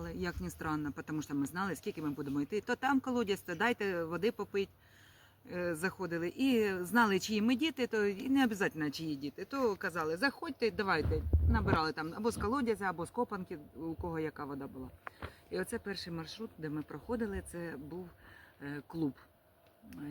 допомагали, як ні странно, тому що ми знали, скільки ми будемо йти. То там колодязь, то дайте води попити. Е, Заходили і знали, чиї ми діти, то і не обов'язково чиї діти. То казали, заходьте, давайте. Набирали там або з колодязя, або з копанки, у кого яка вода була. І оце перший маршрут, де ми проходили, це був е, клуб.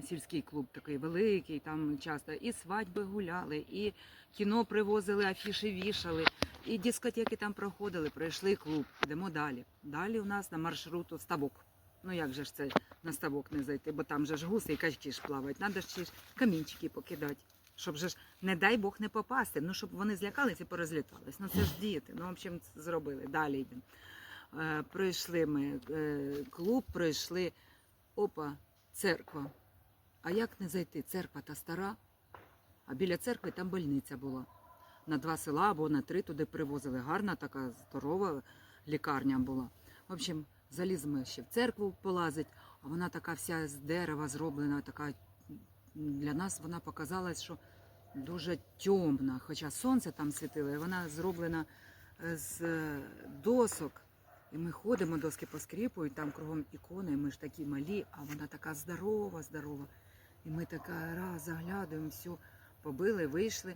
Сільський клуб такий великий, там часто і свадьби гуляли, і кіно привозили, афіші вішали, і дискотеки там проходили, пройшли клуб. Йдемо далі. Далі у нас на маршруту ставок. Ну як же ж це на ставок не зайти, бо там же ж гуси і качки ж плавають. Треба ж камінчики покидати, щоб же ж, не дай Бог, не попасти. Ну, щоб вони злякались і порозлітались. Ну це ж діти. Ну, в общем, зробили. Далі йдемо. Е, пройшли ми е, клуб, пройшли опа, церква. А як не зайти? Церква та стара, а біля церкви там больниця була. На два села або на три туди привозили. Гарна така здорова лікарня була. В общем, заліз ми ще в церкву полазить, а вона така вся з дерева зроблена, така для нас вона показалась, що дуже темна. Хоча сонце там світило, і вона зроблена е, з е, досок. І ми ходимо, доски поскріпують, там кругом ікони, і ми ж такі малі, а вона така здорова, здорова. І ми така раз заглядуємо, все, побили, вийшли.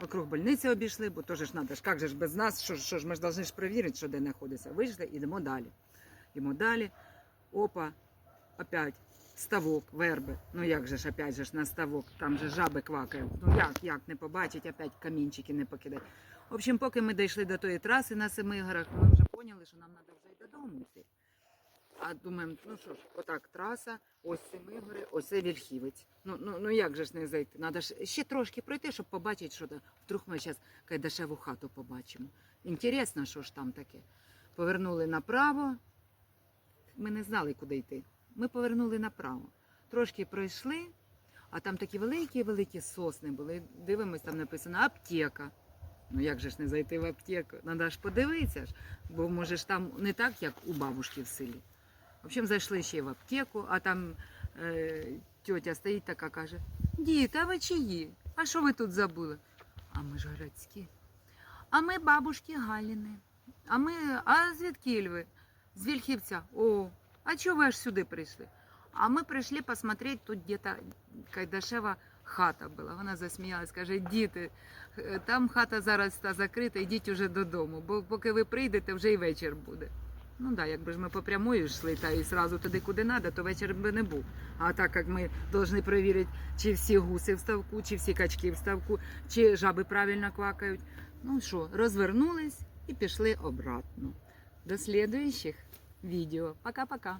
Вокруг больниці обійшли, бо теж ж треба, як же ж без нас, що, що ж ми ж повинні ж перевірити, що де знаходиться. Вийшли, йдемо далі. Йдемо далі. Опа, опять ставок, верби. Ну як же ж, опять же ж на ставок, там же жаби квакають. Ну як, як не побачить, опять камінчики не покидать. В общем, поки ми дійшли до тої траси на Семигорах, ми вже поняли, що нам треба вже й додому йти. А думаємо, ну що ж, отак траса, ось Семигори, ось це Вільхівець. Ну, ну, ну як же ж не зайти? Треба ж ще трошки пройти, щоб побачити, що там. Вдруг ми зараз Кайдашеву хату побачимо. Інтересно, що ж там таке. Повернули направо. Ми не знали, куди йти. Ми повернули направо. Трошки пройшли, а там такі великі-великі сосни були. Дивимось, там написано аптека. Ну як же ж не зайти в аптеку? Треба ж подивитися ж, бо може ж там не так, як у бабушки в селі. В общем, зайшли ще в аптеку, а там е, тьотя стоїть така каже: Діти, а ви чиї? А що ви тут забули? А ми ж городські. А ми бабушки Галіни. А ми, а звідки ви? З Вільхівця. О, а чого ви аж сюди прийшли? А ми прийшли посмотреть, тут где-то Кайдашева хата була. Вона засміялась, каже, діти, е, там хата зараз та закрита, йдіть уже додому, бо поки ви прийдете, вже й вечір буде. Ну так, да, якби ж ми по прямої йшли та і сразу туди, куди треба, то вечір би не був. А так як ми повинні перевірити, чи всі гуси в ставку, чи всі качки в ставку, чи жаби правильно квакають. Ну що, розвернулись і пішли обратно. До слідуючих відео. Пока-пока.